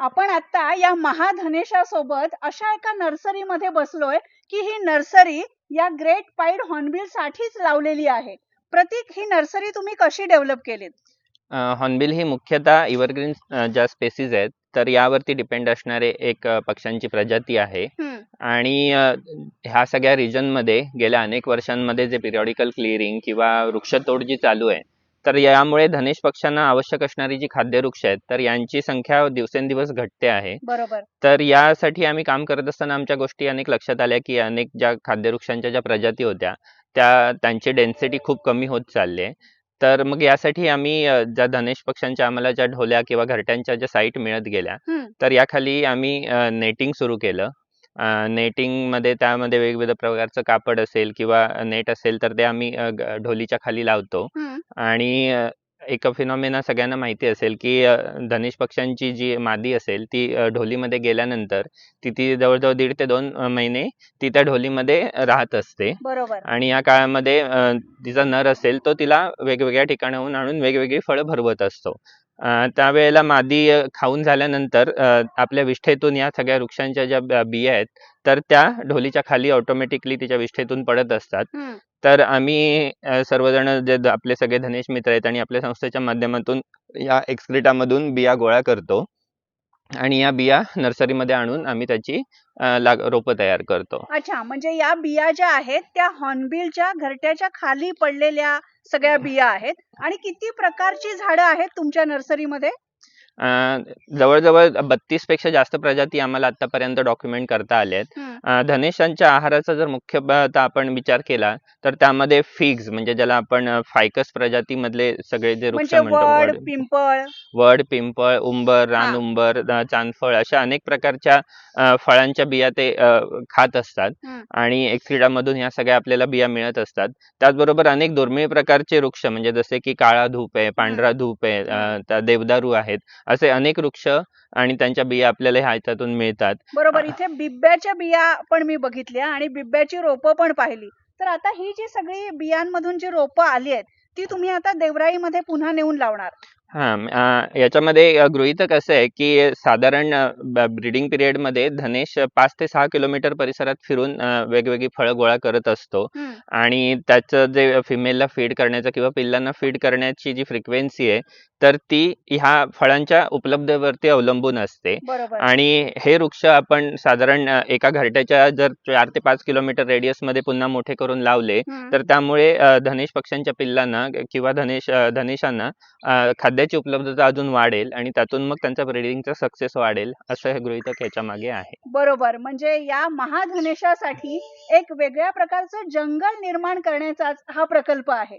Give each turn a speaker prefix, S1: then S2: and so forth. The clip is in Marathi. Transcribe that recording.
S1: आपण आता या महाधनेशासोबत अशा एका नर्सरीमध्ये बसलोय की ही नर्सरी या ग्रेट पाईड हॉर्नबिल साठीच लावलेली आहे. प्रतीक ही नर्सरी तुम्ही कशी डेव्हलप केलीत?
S2: हॉर्नबिल ही मुख्यतः इव्हरग्रीन ज्या स्पेसीज आहेत तर यावरती डिपेंड असणारे एक पक्ष्यांची प्रजाती आहे. आणि ह्या सगळ्या रिजनमध्ये गेल्या अनेक वर्षांमध्ये जे पिरियॉडिकल क्लिअरिंग किंवा वृक्षतोड जी चालू आहे तर यामुळे धनेश पक्ष्यांना आवश्यक असणारी जी खाद्यवृक्ष आहेत तर यांची संख्या दिवसेंदिवस घटते आहे.
S1: बरोबर.
S2: तर यासाठी आम्ही काम करत असताना आमच्या गोष्टी अनेक लक्षात आल्या की अनेक ज्या खाद्यवृक्षांच्या ज्या प्रजाती होत्या त्या त्यांची डेन्सिटी खूप कमी होत चालली आहे. तर मग यासाठी आम्ही ज्या धनेश पक्ष्यांच्या आम्हाला ज्या ढोल्या किंवा घरट्यांच्या ज्या साईट मिळत गेल्या. तर याखाली आम्ही नेटिंग सुरू केलं. नेटिंगमध्ये त्यामध्ये वेगवेगळ्या प्रकारचं कापड असेल किंवा नेट असेल तर ते आम्ही अ, ग- ढोलीच्या खाली लावतो.
S1: हम्म,
S2: आणि अ, एक फिनॉमिना सगळ्यांना माहिती असेल की अ, धनेश पक्ष्यांची जी मादी असेल ती अ, ढोलीमध्ये गेल्यानंतर ती ती जवळजवळ दीड ते दोन अ, महिने ती त्या ढोलीमध्ये राहत असते.
S1: बरोबर.
S2: आणि या काळामध्ये अ, तिचा नर असेल तो तिला वेगवेगळ्या ठिकाणाहून आणून वेगवेगळी फळं भरवत असतो. त्यावेळेला मादी खाऊन झाल्यानंतर आपल्या विष्ठेतून या सगळ्या वृक्षांच्या ज्या बिया आहेत तर त्या ढोलीच्या खाली ऑटोमॅटिकली तिच्या विष्ठेतून पडत असतात. तर आम्ही सर्वजण जे आपले सगळे धनेश मित्र आहेत आणि आपल्या संस्थेच्या माध्यमातून या एक्सक्रिटामधून बिया गोळा करतो. आणि या बिया नर्सरीमध्ये आणून आम्ही त्याची रोपं तयार करतो.
S1: अच्छा म्हणजे या बिया ज्या आहेत त्या हॉर्नबिलच्या घरट्याच्या खाली पडलेल्या सगळ्या बिया आहेत. आणि किती प्रकारची झाडं आहेत तुमच्या नर्सरीमध्ये?
S2: जवळजवळ बत्तीसपेक्षा जास्त प्रजाती आम्हाला आतापर्यंत डॉक्युमेंट करता आल्या आहेत धनेशांच्या आहाराचा जर मुख्यतः आपण विचार केला तर त्यामध्ये फिग्स म्हणजे ज्याला आपण फायकस प्रजातीमधले सगळे जे वृक्ष
S1: म्हणजे
S2: म्हणतो
S1: वड पिंपळ.
S2: वड पिंपळ उंबर. रान उंबर अ, चांदफळ अशा अनेक प्रकारच्या फळांच्या बिया ते खात असतात. आणि एक्सिडामधून ह्या सगळ्या आपल्याला बिया मिळत असतात. त्याचबरोबर अनेक दुर्मिळ प्रकारचे वृक्ष म्हणजे जसे की काळा धूप आहे पांढरा धूप आहे देवदारू आहेत असे अनेक वृक्ष आणि त्यांच्या बिया आपल्याला ह्या ह्याच्यातून मिळतात.
S1: बरोबर इथे बिब्याच्या बिया पण मी बघितल्या आणि बिब्याची रोपं पण पाहिली. तर आता ही जी सगळी बियांमधून जी रोपं आली आहेत ती तुम्ही आता देवराईमध्ये पुन्हा नेऊन लावणार.
S2: हा याच्यामध्ये गृहीतक असं आहे की साधारण ब्रीडिंग पिरियडमध्ये धनेश पाच ते सहा किलोमीटर परिसरात फिरून वेगवेगळी फळं गोळा करत असतो. आणि त्याचं जे फिमेलला फीड करण्याचं किंवा पिल्लांना फीड करण्याची जी फ्रिक्वेन्सी आहे तर ती ह्या फळांच्या उपलब्धतेवरती अवलंबून असते. आणि हे वृक्ष आपण साधारण एका घरट्याच्या जर चार ते पाच किलोमीटर रेडियसमध्ये पुन्हा मोठे करून लावले तर त्यामुळे धनेश पक्ष्यांच्या पिल्लांना किंवा धनेश धनेशांना खाद्याची उपलब्धता अजून वाढेल आणि त्यातून मग त्यांचा ब्रीडिंगचा सक्सेस वाढेल असं हे गृहीतक याच्या मागे आहे.
S1: बरोबर. म्हणजे या महाधनेशासाठी एक वेगळ्या प्रकारचं जंगल निर्माण करण्याचा हा प्रकल्प आहे.